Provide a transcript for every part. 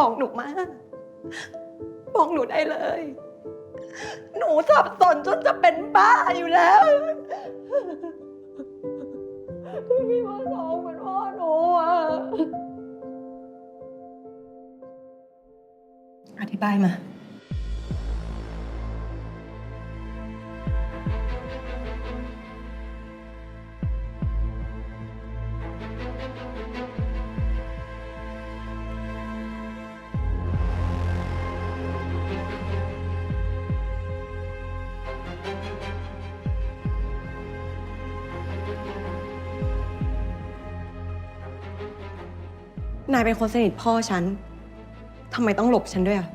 บอกหนูมา บอกหนูได้เลย หนูสับสนจนจะเป็นบ้าอยู่แล้วที่พี่มาสองเหมือนพ่อหนูอะ อธิบายมา นายเป็นคนสนิทพ่อฉัน ทำไมต้องหลบฉันด้วยอะ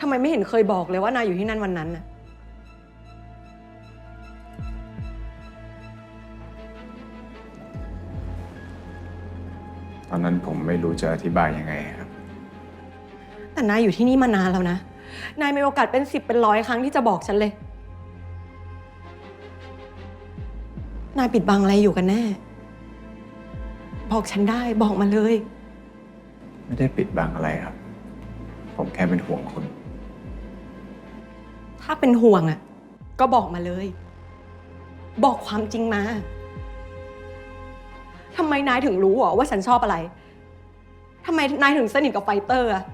ทำไมไม่เห็นเคยบอกเลยว่านายอยู่ที่นั่นวันนั้นน่ะ ตอนนั้นผมไม่รู้จะอธิบายยังไงครับ แต่นายอยู่ที่นี่มานานแล้วนะ นายมีโอกาสเป็นสิบเป็นร้อยครั้งที่จะบอกฉันเลย นายปิดบังอะไรอยู่กันแน่ บอกฉันได้บอกมาเลย ไม่ได้ปิดบังอะไรครับ ผมแค่เป็นห่วงคุณ ถ้าเป็นห่วงอะ ก็บอกมาเลย บอกความจริงมาทำไมนายถึงรู้เหรอว่าฉันชอบอะไรทำไมนายถึงสนิทกับไฟเตอร์อะ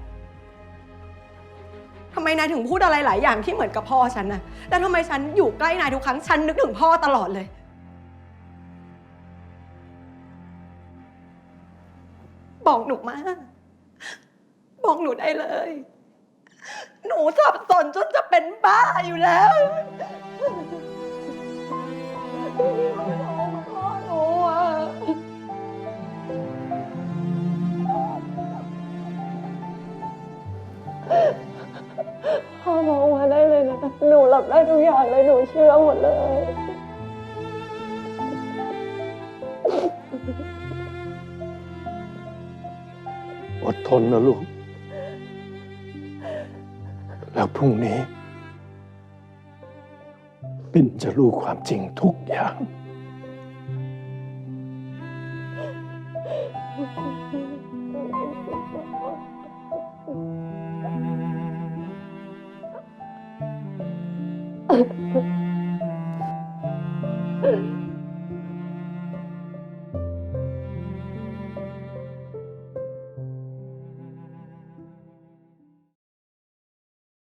ทำไมนายถึงพูดอะไรหลายอย่างที่เหมือนกับพ่อฉันนะแต่ทำไมฉันอยู่ใกล้นายทุกครั้ง ฉันนึกถึงพ่อตลอดเลย บอกหนูมา บอกหนูได้เลย หนูสับสนจนจะเป็นบ้าอยู่แล้วพ่อหนูอะพ่อมองมาได้เลยนะ หนูหลับได้ทุกอย่างเลย หนูเชื่อหมดเลย อดทนนะลูก แล้วพรุ่งนี้ ปิ่นจะรู้ความจริงทุกอย่างพ